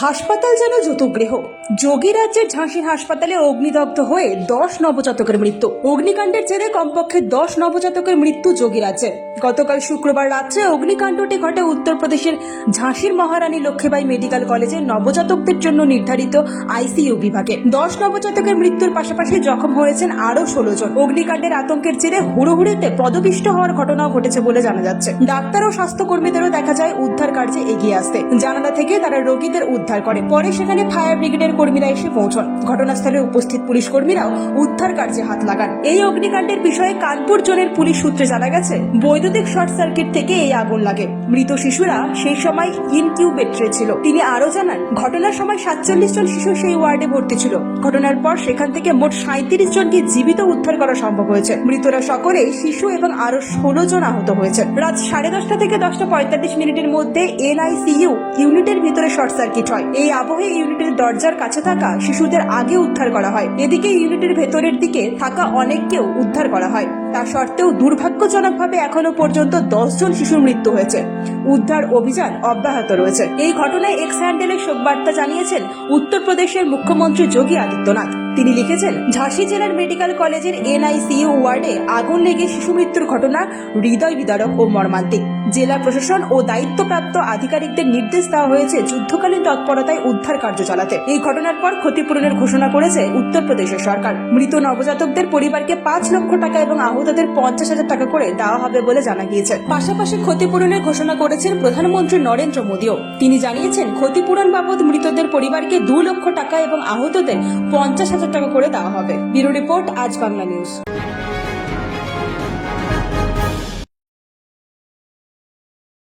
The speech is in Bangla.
হাসপাতাল যেন যতুগৃহ যোগী রাজ্যের ঝাঁসির হাসপাতালে অগ্নিদগ্ধ হয়ে দশ নবজাতকের মৃত্যু। অগ্নিকাণ্ডের জেরে কমপক্ষে দশ নবজাতকের মৃত্যু যোগী রাজ্যে গতকাল শুক্রবার রাত্রে অগ্নিকাণ্ডটি ঘটে উত্তরপ্রদেশের ঝাঁসির মহারানী লক্ষ্মীবাই মেডিকেল কলেজের নবজাতকদের জন্য নির্ধারিত আইসিইউ বিভাগে। দশ নবজাতকের মৃত্যুর পাশাপাশি জখম হয়েছেন আরও ষোলো জন। অগ্নিকাণ্ডের আতঙ্কের জেরে হুড়োহুড়িতে পদপিষ্ট হওয়ার ঘটনাও ঘটেছে বলে জানা যাচ্ছে। ডাক্তার ও স্বাস্থ্যকর্মীদেরও দেখা যায় উদ্ধার কার্যে এগিয়ে আসতে। জানালা থেকে তারা রোগীদের উদ্ধার করে। পরে সেখানে ফায়ার ব্রিগেডের কর্মীরা এসে পৌঁছন। ঘটনাস্থলে উপস্থিত পুলিশ কর্মীরাও উদ্ধার কার্যে হাত লাগান। এই অগ্নিকাণ্ডের বিষয়ে কানপুর জোনের পুলিশ সূত্রে জানা গেছে, বৈদ্যুতিক শর্ট সার্কিট থেকে এই আগুন লাগে। মৃত শিশুরা সেই সময় ইনকিউবেটরে ছিল। তিনি আরও জানান, ঘটনার সময় সাতচল্লিশ জন শিশু সেই ওয়ার্ডে ভর্তি ছিল। ঘটনার পর সেখান থেকে মোট সাঁত্রিশ জনকে জীবিত উদ্ধার করা সম্ভব হয়েছে। মৃতরা সকলে শিশু এবং আরও ষোলো জন আহত হয়েছে। রাত সাড়ে দশটা থেকে দশটা পঁয়তাল্লিশ মিনিটের মধ্যে এনআইসিইউ ইউনিটের ভিতরে শর্ট সার্কিট হয়। এই আবহে ইউনিটের দরজার কাছে থাকা শিশুদের আগে উদ্ধার করা হয়। এদিকে ইউনিটের ভেতরের দিকে থাকা অনেককেও উদ্ধার করা হয়। তা সত্ত্বেও দুর্ভাগ্যজনকভাবে এখনও পর্যন্ত দশজন শিশুর মৃত্যু হয়েছে। উদ্ধার অভিযান অব্যাহত রয়েছে। এই ঘটনায় এক্স হ্যান্ডেলে শোকবার্তা জানিয়েছেন উত্তরপ্রদেশের মুখ্যমন্ত্রী যোগী আদিত্যনাথ। তিনি লিখেছেন, ঝাঁসি জেলার মেডিকেল কলেজের এনআইসিইউ ওয়ার্ডে আগুন লেগে শিশু মৃত্যুর ঘটনা হৃদয় বিদারক ও মর্মান্তিক। জেলা প্রশাসন ও দায়িত্বপ্রাপ্ত আধিকারিকদের নির্দেশ দেওয়া হয়েছে যুদ্ধকালীন তৎপরতায় উদ্ধার কার্য চালাতে। এই ঘটনার পর ক্ষতিপূরণের ঘোষণা করেছে উত্তরপ্রদেশের সরকার। মৃত নবজাতকদের পরিবারকে পাঁচ লক্ষ টাকা এবং আহতদের পঞ্চাশ হাজার টাকা করে দেওয়া হবে বলে জানা গিয়েছে। পাশাপাশি ক্ষতিপূরণের ঘোষণা করেছেন প্রধানমন্ত্রী নরেন্দ্র মোদীও। তিনি জানিয়েছেন, ক্ষতিপূরণ বাবদ মৃতদের পরিবারকে দু লক্ষ টাকা এবং আহতদের পঞ্চাশ হাজার টাকা করে দেওয়া হবে। ব্যুরো রিপোর্ট আজ বাংলা নিউজ।